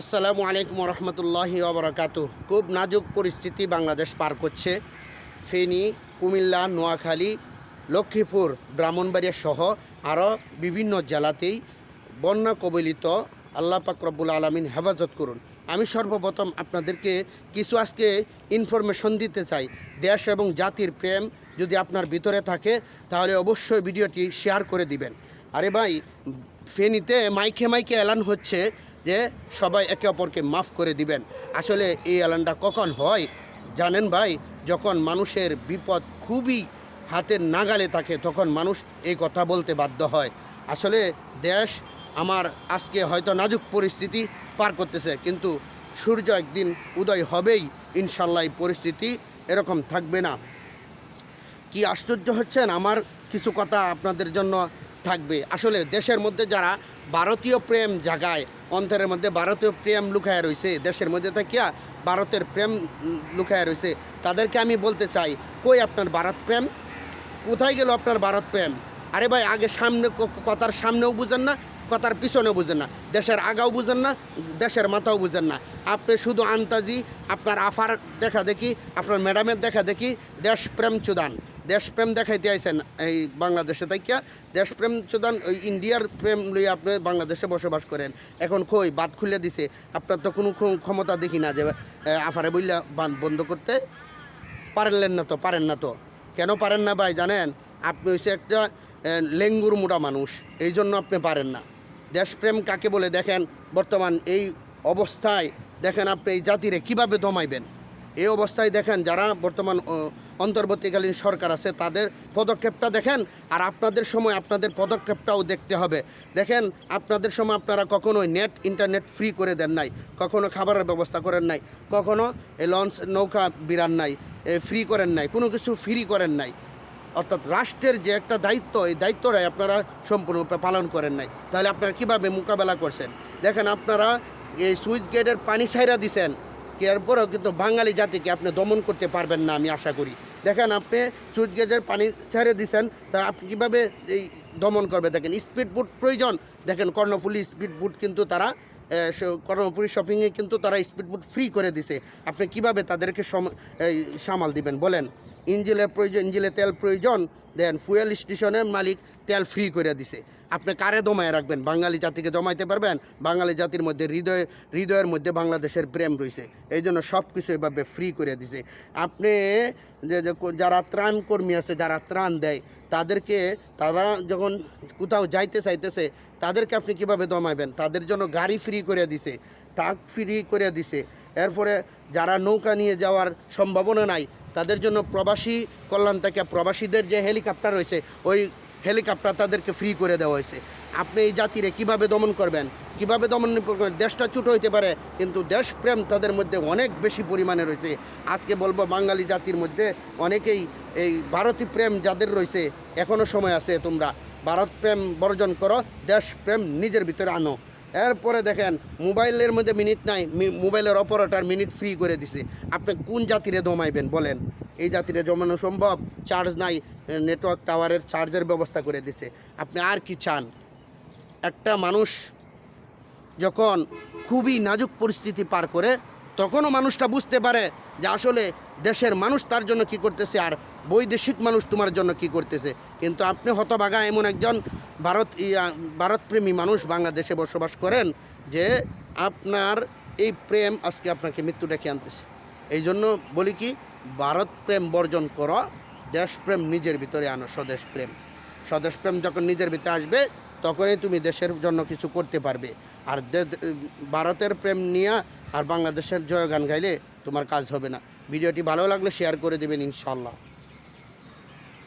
আসসালামু আলাইকুম রহমতুল্লাহি ওবরাকাতু। খুব নাজুক পরিস্থিতি বাংলাদেশ পার করছে। ফেনী, কুমিল্লা, নোয়াখালী, লক্ষ্মীপুর, ব্রাহ্মণবাড়িয়া সহ আরও বিভিন্ন জেলাতেই বন্যা কবলিত। আল্লাহ পাক রব্বুল আলমিন হেফাজত করুন। আমি সর্বপ্রথম আপনাদেরকে কিছু আজকে ইনফরমেশন দিতে চাই। দেশ এবং জাতির প্রেম যদি আপনার ভিতরে থাকে, তাহলে অবশ্যই ভিডিওটি শেয়ার করে দিবেন। আরে ভাই, ফেনীতে মাইকে মাইকে এলান হচ্ছে। যে সবাই একে অপরকে মাফ করে দিবেন। আসলে এই এলানটা কখন হয়? জানেন ভাই, যখন মানুষের বিপদ খুবই হাতের নাগালে থাকে, তখন মানুষ এই কথা বলতে বাধ্য হয়। আসলে দেশ আমার আজকে হয়তো নাজুক পরিস্থিতি পার করতেছে, কিন্তু সূর্য একদিন উদয় হবেই, ইনশাল্লাহ পরিস্থিতি এরকম থাকবে না। কি আশ্চর্য হচ্ছেন? আমার কিছু কথা আপনাদের জন্য থাকবে। আসলে দেশের মধ্যে যারা ভারতীয় প্রেম জাগায় অন্তরের মধ্যে ভারতীয় প্রেম লুকায় রয়েছে দেশের মধ্যে থাকিয়া ভারতের প্রেম লুকায় রয়েছে তাদেরকে আমি বলতে চাই, কই আপনার ভারত প্রেম? কোথায় গেল আপনার ভারত প্রেম? আরে ভাই, আগে সামনে কথার সামনেও বুঝেন না, কথার পিছনেও বুঝেন না। দেশের আগাও বুঝেন না, দেশের মাথাও বুঝেন না। আপনি শুধু আন্তাজি, আপনার আফার দেখা দেখি, আপনার ম্যাডামের দেখা দেখি, দেশ প্রেম চুদান। দেশপ্রেম দেখাইতে আইছেন এই বাংলাদেশে তাইকিয়া দেশপ্রেম চুদান ওই ইন্ডিয়ার প্রেম লইয়া আপনি বাংলাদেশে বসবাস করেন। এখন কই বাদ খুলে দিছে। আপনার তো কোনো ক্ষমতা দেখি না যে আফারে বললা বাঁধ বন্ধ করতে পারেনলেন না তো, পারেন না তো। কেন পারেন না ভাই, জানেন? আপনি হচ্ছে একটা লেঙ্গুর মোটা মানুষ। এই জন্য আপনি পারেন না। দেশপ্রেম কাকে বলে? দেখেন, বর্তমান এই অবস্থায়, দেখেন আপনি এই জাতিরে কীভাবে দমাইবেন? এই অবস্থায় দেখেন যারা বর্তমান অন্তর্বর্তীকালীন সরকার আছে, তাদের পদক্ষেপটা দেখেন, আর আপনাদের সময় আপনাদের পদক্ষেপটাও দেখতে হবে। দেখেন, আপনাদের সময় আপনারা কখনোই নেট, ইন্টারনেট ফ্রি করে দেন নাই, কখনো খাবারের ব্যবস্থা করেন নাই, কখনো লঞ্চ, নৌকা বিরান নাই ফ্রি করেন নাই, কোনো কিছু ফ্রি করেন নাই। অর্থাৎ রাষ্ট্রের যে একটা দায়িত্ব, এই দায়িত্বটাই আপনারা সম্পূর্ণরূপে পালন করেন নাই। তাহলে আপনারা কীভাবে মোকাবেলা করছেন? দেখেন, আপনারা এই সুইচ গেটের পানি ছাইরা দিছেন এরপরেও কিন্তু বাঙালি জাতিকে আপনি দমন করতে পারবেন না, আমি আশা করি। দেখেন আপনি সুইচ গেটের পানি ছেড়ে দিছেন, তা আপনি কীভাবে এই দমন করবে? দেখেন স্পিড বুট প্রয়োজন। দেখেন কর্ণফুলি স্পিড বুট কিন্তু তারা কর্ণপুরী শপিংয়ে কিন্তু তারা স্পিড বুট ফ্রি করে দিছে। আপনি কীভাবে তাদেরকে সম- সামাল দিবেন? বলেন, ইঞ্জিলের প্রয়োজন ইঞ্জিনে তেল প্রয়োজন, দেন ফুয়েল স্টেশনের মালিক তেল ফ্রি করে দিছে। আপনি কারে দমায় রাখবেন? বাঙালি জাতিকে জমাইতে পারবেন? বাঙালি জাতির মধ্যে হৃদয়, হৃদয়ের মধ্যে বাংলাদেশের প্রেম রয়েছে এই জন্য সব কিছু এভাবে ফ্রি করে দিছে। আপনি যে যারা ত্রাণ কর্মী আছে, যারা ত্রাণ দেয়, তাদেরকে, তারা যখন কোথাও যাইতে চাইতেছে, তাদেরকে আপনি কীভাবে দমাইবেন? তাদের জন্য গাড়ি ফ্রি করে দিছে, ট্রাক ফ্রি করে দিছে। এরপরে যারা নৌকা নিয়ে যাওয়ার সম্ভাবনা নাই, তাদের জন্য প্রবাসী কল্যাণ থেকে প্রবাসীদের যে হেলিকপ্টার রয়েছে, ওই হেলিকপ্টার তাদেরকে ফ্রি করে দেওয়া হয়েছে। আপনি এই জাতিরে কীভাবে দমন করবেন? কীভাবে দমন করবেন? দেশটা ছোটো হইতে পারে, কিন্তু দেশপ্রেম তাদের মধ্যে অনেক বেশি পরিমাণে রয়েছে। আজকে বলব, বাঙালি জাতির মধ্যে অনেকেই এই ভারতী প্রেম যাদের রয়েছে এখনও সময় আছে তোমরা। ভারত প্রেম বর্জন করো, দেশপ্রেম নিজের ভিতরে আনো। এরপরে দেখেন, মোবাইলের মধ্যে মিনিট নাই মোবাইলের অপারেটার মিনিট ফ্রি করে দিছে। আপনি কোন জাতিরে দমাইবেন, বলেন? এই জাতিরে জমানো সম্ভব? চার্জ নাই নেটওয়ার্ক টাওয়ারের চার্জের ব্যবস্থা করে দিছে। আপনি আর কি চান? একটা মানুষ যখন খুবই নাজুক পরিস্থিতি পার করে, তখনও মানুষটা বুঝতে পারে যে আসলে দেশের মানুষ তার জন্য কি করতেছে আর বৈদেশিক মানুষ তোমার জন্য কি করতেছে। কিন্তু আপনি হতভাগা এমন একজন ভারত ভারতপ্রেমী মানুষ বাংলাদেশে বসবাস করেন যে আপনার এই প্রেম আজকে আপনাকে মৃত্যু ডেকে আনতেছে। এই জন্য বলি কি ভারত প্রেম বর্জন করো দেশপ্রেম নিজের ভিতরে আনো, স্বদেশ প্রেম। স্বদেশ প্রেম যখন নিজের ভিতরে আসবে, তখনই তুমি দেশের জন্য কিছু করতে পারবে। আর ভারতের প্রেম নিয়ে আর বাংলাদেশের জয়গান গাইলে তোমার কাজ হবে না। ভিডিওটি ভালো লাগলে শেয়ার করে দেবেন ইনশাল্লাহ